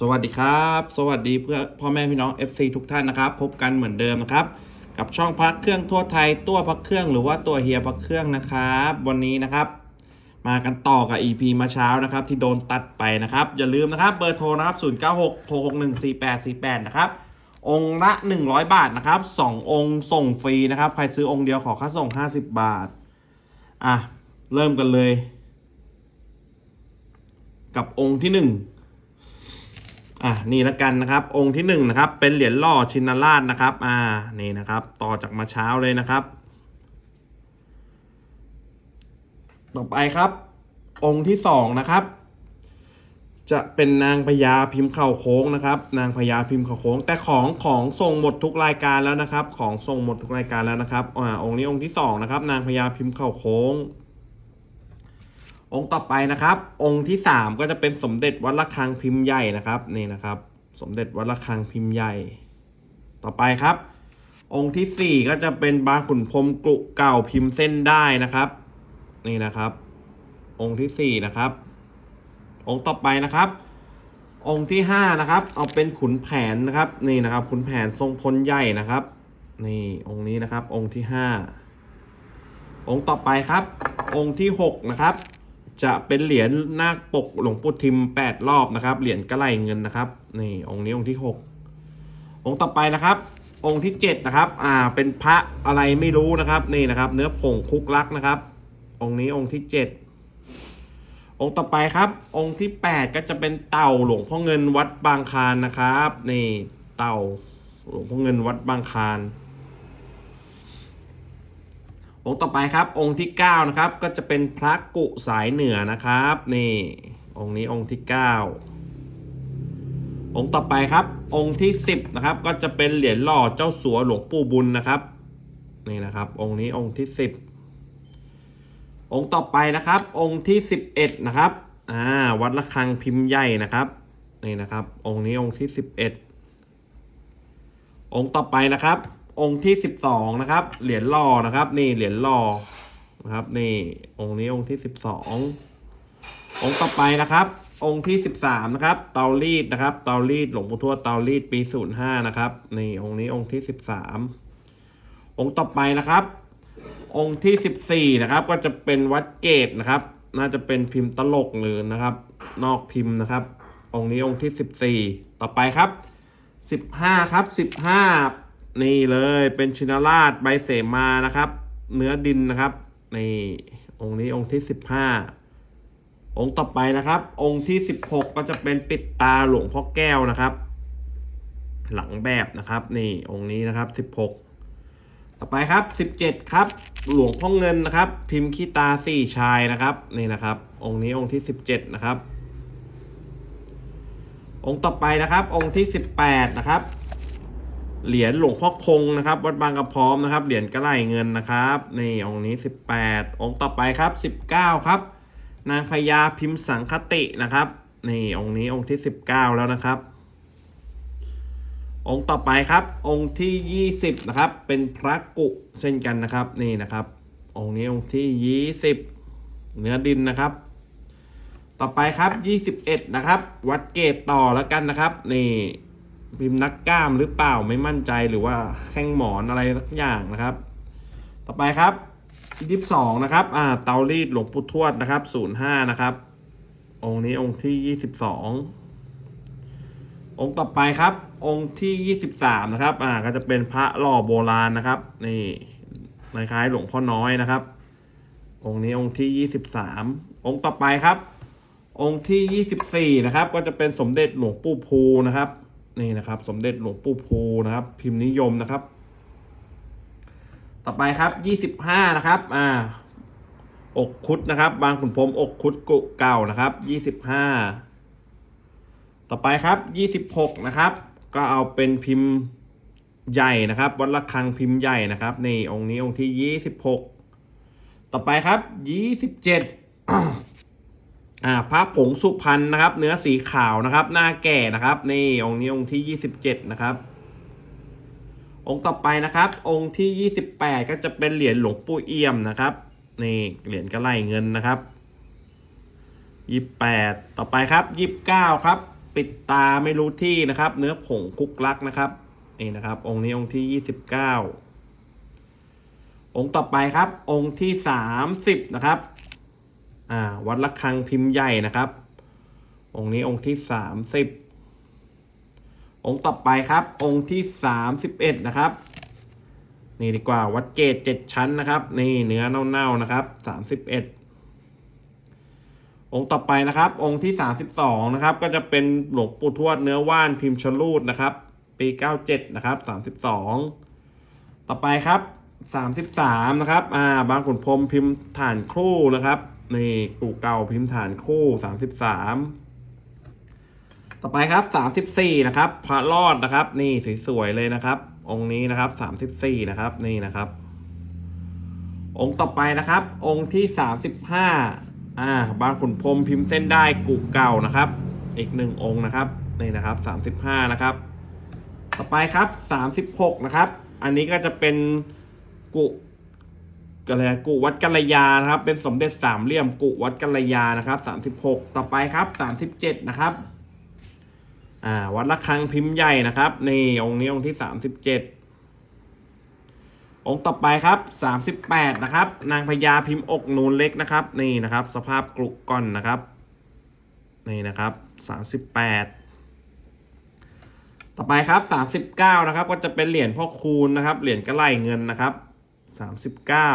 สวัสดีครับ สวัสดีเพื่อพ่อแม่พี่น้อง FC ทุกท่านนะครับ พบกันเหมือนเดิมนะครับ กับช่องพักเครื่องทั่วไทยตัวพักเครื่องหรือว่าตัวเฮียพักเครื่องนะครับ วันนี้นะครับ มากันต่อกับ EP มาเช้านะครับ ที่โดนตัดไปนะครับ อย่าลืมนะครับเบอร์โทรนะครับ 0 9 6 6 6 1 4 8 4 8 นะครับ องค์ละ 100 บาทนะครับ 2 องค์ส่งฟรีนะครับ ใครซื้อองค์เดียวขอค่าส่ง 50 บาท อะ เริ่มกันเลย กับองค์ที่หนึ่ง อะนี่ละกันนะครับ องค์ที่หนึ่งนะครับเป็นเหรียญล่อชินราชนะครับ อ่านี่นะครับ ต่อจากมาเช้าเลยนะครับ ต่อไปครับ องค์ที่สองนะครับ จะเป็นนางพญาพิมพ์เข่าโค้งนะครับ นางพญาพิมพ์เข่าโค้ง แต่ของของส่งหมดทุกรายการแล้วนะครับ ของส่งหมดทุกรายการแล้วนะครับอ่าองค์นี้องค์ที่สองนะครับ นางพญาพิมพ์เข่าโค้ง องค์ต่อไปนะครับ องค์ที่สามก็จะเป็นสมเด็จวัดระฆังพิมพ์ใหญ่นะครับนี่นะครับ สมเด็จวัดระฆังพิมพ์ใหญ่ ต่อไปครับ องค์ที่สี่ก็จะเป็นบางขุนพรมกรุเก่าพิมพ์เส้นได้นะครับ นี่นะครับ องค์ที่สี่นะครับ องค์ต่อไปนะครับ องค์ที่ห้านะครับ เอาเป็นขุนแผนนะครับนี่นะครับ ขุนแผนทรงพลใหญ่นะครับ นี่องค์นี้นะครับ องค์ที่ห้าองค์ต่อไปครับ องค์ที่หกนะครับ จะเป็นเหรียญนาคปกหลวงปู่ทิมแปดรอบนะครับ เหรียญกระไหลเงินนะครับ นี่องค์นี้องค์ที่หกองค์ต่อไปนะครับ องค์ที่เจ็ดนะครับ อ่า เป็นพระอะไรไม่รู้นะครับ นี่นะครับ เนื้อผงคุกลักนะครับ องค์นี้องค์ที่เจ็ดองค์ต่อไปครับ องค์ที่แปดก็จะเป็นเต่าหลวงพ่อเงินวัดบางคานนะครับ นี่เต่าหลวงพ่อเงินวัดบางคาน องค์ต่อไปครับองค์ที่9นะครับก็จะเป็นพระกุสายเหนือนะครับ นี่ องค์นี้องค์ที่ 9 องค์ต่อไปครับ องค์ที่ 10นะครับก็จะเป็นเหรียญหล่อเจ้าสัวหลวงปู่บุญนะครับ นี่นะครับ องค์นี้องค์ที่ 10 องค์ต่อไปนะครับ องค์ที่ 11นะครับอ่าวัดระฆังพิมพ์ใหญ่นะครับนี่นะครับ องค์นี้องค์ที่ 11 องค์ต่อไปนะครับ องค์ที่สิบสองนะครับ เหรียญหล่อนะครับ นี่เหรียญหล่อนะครับ นี่องค์นี้องค์ที่สิบสององค์ต่อไปนะครับ องค์ที่สิบสามนะครับ เตารีดนะครับ เตารีดหลวงปู่ทวดเตารีดปีศูนย์ห้านะครับ นี่องค์นี้องค์ที่สิบสามองค์ต่อไปนะครับ องค์ที่สิบสี่นะครับ ก็จะเป็นวัดเกตนะครับ น่าจะเป็นพิมพ์ตลกหรือนะครับ นอกพิมพ์นะครับ องค์นี้องค์ที่สิบสี่ต่อไปครับสิบห้าครับสิบห้า นี่เลยเป็นชินราชใบเสมานะครับ เนื้อดินนะครับนี่องค์นี้องค์ที่สิบห้าองค์ต่อไปนะครับ องค์ที่สิบหกก็จะเป็นปิดตาหลวงพ่อแก้วนะครับ หลังแบบนะครับ นี่องค์นี้นะครับสิบหกต่อไปครับสิบเจ็ดครับ หลวงพ่อเงินนะครับ พิมพ์ขี้ตาสี่ชายนะครับนี่นะครับ องค์นี้องค์ที่สิบเจ็ดนะครับ องค์ต่อไปนะครับ องค์ที่สิบแปดนะครับ เหรียญหลวงพ่อคงนะครับ วัดบางกระพร้อมนะครับ เหรียญกระไหลเงินนะครับ นี่องค์นี้สิบแปดองค์ต่อไปครับสิบเก้าครับ นางพญาพิมพ์สังคตินะครับ นี่องค์นี้องค์ที่สิบเก้าแล้วนะครับ องค์ต่อไปครับ องค์ที่ยี่สิบนะครับ เป็นพระกุเช่นกันนะครับ นี่นะครับ องค์นี้องค์ที่ยี่สิบเนื้อดินนะครับต่อไปครับ 21 นะครับ วัดเกตต่อแล้วกันนะครับ นี่ พิมพ์นักกล้ามหรือเปล่าไม่มั่นใจหรือว่าแข้งหมอนอะไรสักอย่างนะครับ ต่อไปครับ22นะครับอ่าเตารีดหลวงปู่ทวดนะครับ05นย์ห้านะครับ องค์นี้องค์ที่22ององค์ต่อไปครับ องค์ที่23นะครับ อ่าก็จะเป็นพระหล่อโบราณนะครับ นี่คล้ายๆหลวงพ่อน้อยนะครับ องค์นี้องค์ที่23องค์ต่อไปครับ องค์ที่24นะครับ ก็จะเป็นสมเด็จหลวงปู่ภูนะครับ นี่นะครับ สมเด็จหลวงปู่ภูนะครับ พิมพ์นิยมนะครับ ต่อไปครับ25นะครับ อ่า อกคุดนะครับ บางขุนพรมอกคุดกุเก่านะครับ25ต่อไปครับ26นะครับ ก็เอาเป็นพิมพ์ใหญ่นะครับ วัดระฆังพิมพ์ใหญ่นะครับนี่องค์นี้องค์ที่26ต่อไปครับ27 อ่าพระผงสุพรรณนะครับ เนื้อสีขาวนะครับ หน้าแก่นะครับ นี่องค์นี้องค์ที่ยี่สิบเจ็ดนะครับ องค์ต่อไปนะครับ องค์ที่ยี่สิบแปดก็จะเป็นเหรียญหลวงปู่เอี่ยมนะครับนี่เหรียญกระไหลเงินนะครับยี่แปดต่อไปครับยี่บเก้าครับ ปิดตาไม่รู้ที่นะครับ เนื้อผงคุกลักนะครับนี่นะครับ องค์นี้องค์ที่ยี่สิบเก้าองค์ต่อไปครับ องค์ที่สามสิบนะครับ อ่า วัดระฆังพิมพ์ใหญ่นะครับ องค์นี้องค์ที่สามสิบองค์ต่อไปครับ องค์ที่สามสิบเอ็ดนะครับ นี่ดีกว่าวัดเกตเจ็ดชั้นนะครับ นี่เนื้อเน่าๆนะครับสามสิบเอ็ดองค์ต่อไปนะครับ องค์ที่สามสิบสองนะครับ ก็จะเป็นหลวงปู่ทวดเนื้อว่านพิมพ์ชลูดนะครับ ปีเก้าเจ็ดนะครับสามสิบสองต่อไปครับสามสิบสามนะครับ อ่า บางขุนพรมพิมพ์ฐานครู่นะครับ นี่ปู่เก่าพิมพ์ฐานคู่สามสิบสามต่อไปครับสามสิบสี่นะครับพระรอดนะครับ นี่สวยๆเลยนะครับ องค์นี้นะครับสามสิบสี่นะครับ นี่นะครับ องค์ต่อไปนะครับ องค์ที่สามสิบห้าอ่า บางขุนพรมพิมพ์เส้นได้กุเก่านะครับ อีกหนึ่งองค์นะครับ นี่นะครับสามสิบห้านะครับ ต่อไปครับสามสิบหกนะครับ อันนี้ก็จะเป็นกุ กัลยากุวัดกัลยานะครับ เป็นสมเด็จสามเหลี่ยมกุวัดกัลยานะครับสามสิบหกต่อไปครับสามสิบเจ็ดนะครับอ่าวัดระฆังพิมพ์ใหญ่นะครับนี่องค์นี้องค์ที่สามสิบเจ็ดองค์ต่อไปครับสามสิบแปดนะครับ นางพญาพิมพ์อกนูนเล็กนะครับ นี่นะครับ สภาพกรุก่อนนะครับ นี่นะครับสามสิบแปดต่อไปครับสามสิบเก้านะครับ ก็จะเป็นเหรียญพ่อคูณนะครับ เหรียญกระไหลเงินนะครับ สามสิบเก้า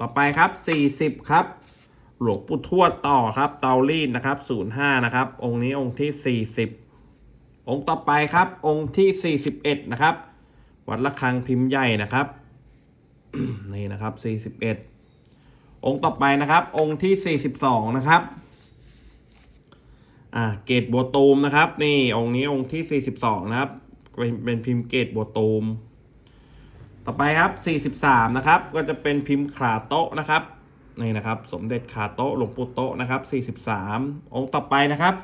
ต่อไปครับสี่สิบครับ หลวงปู่ทวดต่อครับ เตารีดนะครับศูนย์ห้านะครับ องค์นี้องค์ที่สี่สิบองค์ต่อไปครับ องค์ที่สี่สิบเอ็ดนะครับ วัดระฆังพิมพ์ใหญ่นะครับ นี่นะครับสี่สิบเอ็ดองค์ต่อไปนะครับ องค์ที่สี่สิบสองนะครับ อ่า เกตบัวตูมนะครับ นี่องค์นี้องค์ที่สี่สิบสองนะครับ เป็นเป็นพิมพ์เกตบัวตูม ต่อไปครับสี่สิบสามนะครับ ก็จะเป็นพิมพ์ขาโต๊ะนะครับ นี่นะครับ สมเด็จขาโต๊ะหลวงปู่โต๊ะนะครับสี่สิบสามองค์ต่อไปนะครับ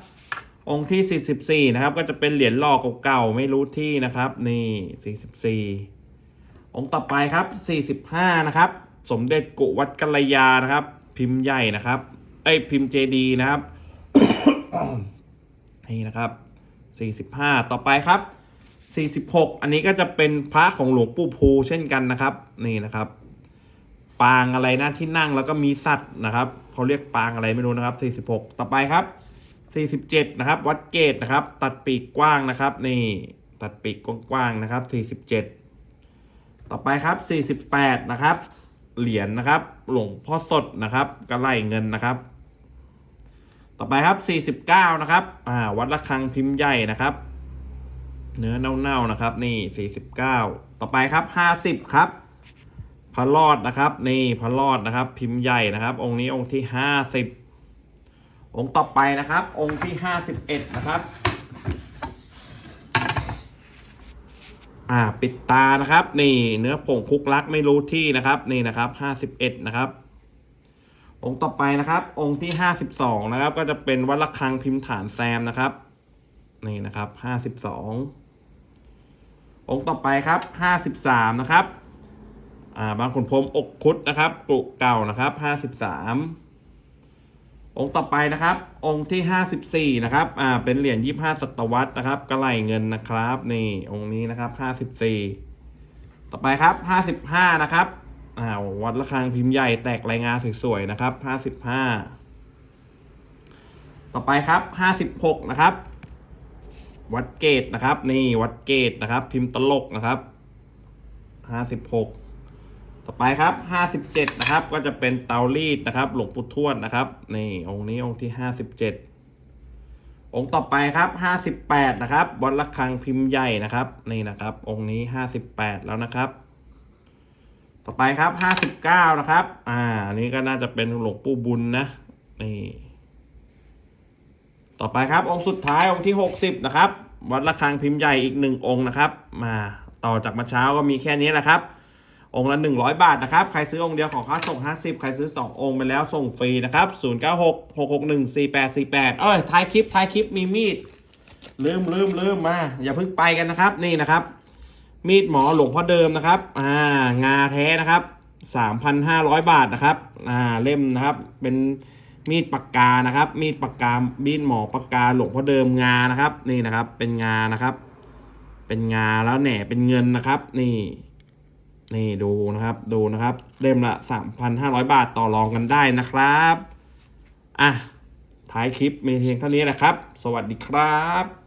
องค์ที่ 44 นะครับ ก็จะเป็นเหรียญหล่อเก่าๆ ไม่รู้ที่นะครับ นี่ 44 องค์ต่อไปครับ 45 นะครับ สมเด็จกุวัดกัลยานะครับ พิมพ์ใหญ่นะครับ เอ้ย พิมพ์เจดีนะครับ นี่นะครับ 45 ต่อไปครับ 46 อันนี้ก็จะเป็นพระของหลวงปู่ภูเช่นกันนะครับ นี่นะครับ ปางอะไรนะที่นั่งแล้วก็มีสัตว์นะครับเขาเรียกปางอะไรไม่รู้นะครับ 46 ต่อไปครับ 47 นะครับ วัดเกตนะครับ ตัดปีกกว้างนะครับ นี่ตัดปีกกว้างๆนะครับ 47 ต่อไปครับ 48 นะครับ เหรียญนะครับ หลวงพ่อสดนะครับกระไลเงินนะครับ ต่อไปครับ 49 นะครับ อ่า วัดระฆังพิมพ์ใหญ่นะครับ เนื้อเน่าๆนะครับ นี่ 49 ต่อไปครับ 50 ครับพระรอดนะครับ นี่พระรอดนะครับ พิมพ์ใหญ่นะครับ องค์นี้องค์ที่ 50 องค์ต่อไปนะครับ องค์ที่ 51 นะครับอ่าปิดตานะครับ นี่เนื้อผงคุกลักไม่รู้ที่นะครับ นี่นะครับ51นะครับ องค์ต่อไปนะครับ องค์ที่52นะครับ ก็จะเป็นวัดระฆังพิมพ์ฐานแซมนะครับ นี่นะครับ52องค์ต่อไปครับ53นะครับ อ่าบางขุนพรมอกคุดนะครับปุกเก่านะครับ53องค์ต่อไปนะครับ องค์ที่54นะครับ อ่า เป็นเหรียญ25ศตวรรษนะครับ กระไหลเงินนะครับ นี่องค์นี้นะครับ54ต่อไปครับ55นะครับอ่าวัดระฆังพิมพ์ใหญ่แตกรายงานสวยๆนะครับ55ต่อไปครับ56นะครับ วัดเกตนะครับ นี่วัดเกตนะครับ พิมพ์ตลกนะครับ56ต่อไปครับ57นะครับ ก็จะเป็นเตารีดนะครับ หลวงปู่ทวดนะครับ นี่องค์นี้องค์ที่57องค์ต่อไปครับ58นะครับ วัดระฆังพิมพ์ใหญ่นะครับ นี่นะครับ องค์นี้58แปดแล้วนะครับ ต่อไปครับ59นะครับ อ่าอันนี้ก็น่าจะเป็นหลวงปู่บุญนะ นี่ ต่อไปครับองค์สุดท้ายองค์ที่ 60 นะครับ วัดระฆังพิมพ์ใหญ่อีกหนึ่งองค์นะครับ มาต่อจากมาเช้าก็มีแค่นี้แหละครับ องค์ละ 100 บาทนะครับ ใครซื้อองค์เดียวของค่าส่ง 50 ใครซื้อ 2 องค์ไปแล้วส่งฟรีนะครับ 096 661 4848 เอ้ยท้ายคลิปท้ายคลิปมีมีด ลืมลืมลืมมา อย่าเพิ่งไปกันนะครับ นี่นะครับ มีดหมอหลวงพ่อเดิมนะครับ อ่างาแท้นะครับ 3,500 บาทนะครับ อ่าเล่มนะครับเป็น มีดปากกานะครับ มีดปากกามีดหมอปากกาหลวงพ่อเดิมงานะครับ นี่นะครับ เป็นงานะครับ เป็นงาแล้วแหน่เป็นเงินนะครับ นี่ นี่ดูนะครับ ดูนะครับ เล่มละสามพันห้าร้อยบาทต่อรองกันได้นะครับอะท้ายคลิปมีเพียงเท่านี้แหละครับ สวัสดีครับ